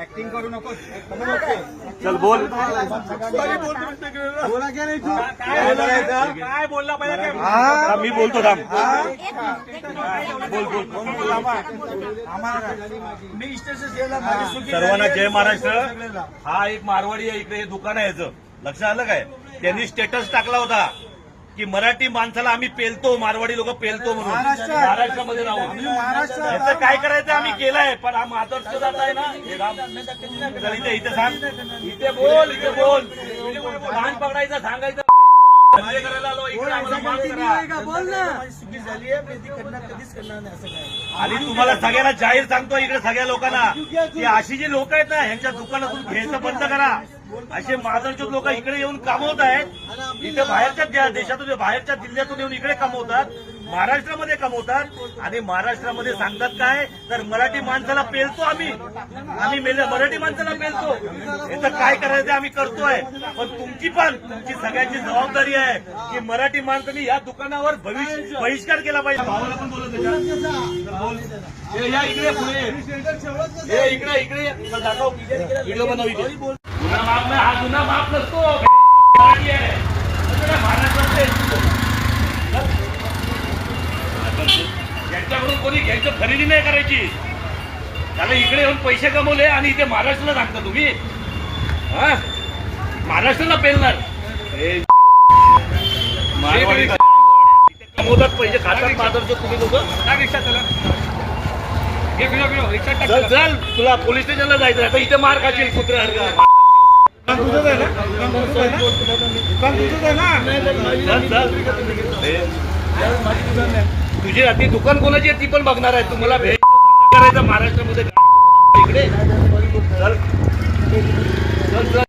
Acting करू नको चल बोल. काय बोलला पाहिजे थांब, मी बोलतो थांब. बोल बोल. मी सर्वांना. जय महाराष्ट्र. हा एक मारवाडी आहे इकडे हे दुकान आहे याचं. लक्षात आलं काय? त्यांनी स्टेटस टाकला होता. की मराठी माणसाला आम्ही पेलतो मारवाडी लोक पेलतो म्हणून. महाराष्ट्र- महाराष्ट्रामध्ये राहून याचं काय करायचं आम्ही केलंय पण हा मातर्स जात आहे ना. हे चल इथे इथे सांग. इथे बोल इथे बोल. लहान पकडायचं सांगायचं. करायला आलो इकडे आम्हाला बोल ना. झाली आहे मी ती करणार कधीच करणार नाही असं काय? आणि तुम्हाला सगळ्यांना जाहीर सांगतो इकडे सगळ्या लोकांना की अशी जी लोक आहेत ना ह्यांच्या दुकानातून घ्यायचं बंद करा. असे मादरचोद लोक इकडे येऊन कमवत आहेत. इथे बाहेरच्या देशातून बाहेरच्या जिल्ह्यातून येऊन इकडे कमवतात. महाराष्ट्रामध्ये कमवतात आणि महाराष्ट्रामध्ये सांगतात काय? तर मराठी माणसाला पेलतो आम्ही. आम्ही मेल- मराठी माणसाला पेलतो. याचं काय करायचं ते आम्ही करतोय. पण तुमची पण तुमची सगळ्यांची जबाबदारी आहे की मराठी माणसांनी या दुकानावर भविष्य बहिष्कार केला पाहिजे. भावाला पण बोलत त्याच्यात. बोल. हे या इकडे पुढे. हे इकडे इकडे. ये. चल दाखव व्हिडिओ बनव इथे गुन्हा माफ नाही. हा गुन्हा माफ नसतो मराठी आहे असं काय महाराष्ट्रातले आहेत तू. यांच्याकडून कोणी घ्यायचं खरेदी नाही करायची. त्याला इकडे येऊन पैसे कमवले आणि इथे महाराष्ट्राला सांगता तुम्ही? हा? महाराष्ट्राला पेलणार. मारवाडी. इथे कमवतात पैसे खातात मादरचं तुम्ही लोक. रिक्षा चला. व्हिडिओ रिक्षा चल चल. तुला पोलीस स्टेशनला जायचं आता इथे मार खाशील चल चल. तुझी आधी दुकान कोणाची आहे ती पण बघणार आहे. तुम्हाला भेट करायचं महाराष्ट्रामध्ये. इकडे चल चल.